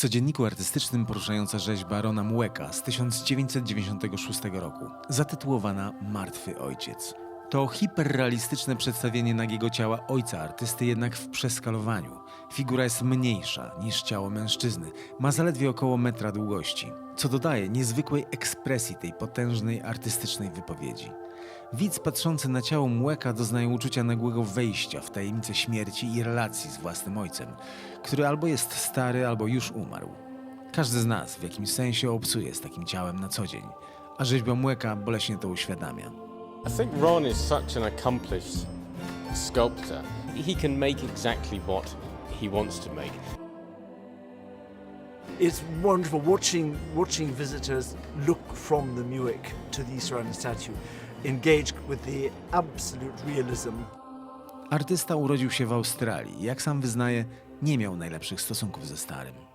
codzienniku artystycznym poruszająca rzeźba Rona Mueka z 1996 roku, zatytułowana Martwy Ojciec. To hiperrealistyczne przedstawienie nagiego ciała ojca artysty, jednak w przeskalowaniu. Figura jest mniejsza niż ciało mężczyzny, ma zaledwie około metra długości, co dodaje niezwykłej ekspresji tej potężnej artystycznej wypowiedzi. Widz patrzący na ciało Mueka doznaje uczucia nagłego wejścia w tajemnicę śmierci i relacji z własnym ojcem, który albo jest stary, albo już umarł. Każdy z nas w jakimś sensie obcuje z takim ciałem na co dzień, a rzeźba Mueka boleśnie to uświadamia. I think Ron is such an accomplished sculptor. He can make exactly what he wants to make. It's wonderful watching watching visitors look from the Muick to the surrounding statue, engage with the absolute realism Artysta urodził się w Australii i jak sam wyznaje, nie miał najlepszych stosunków ze starym.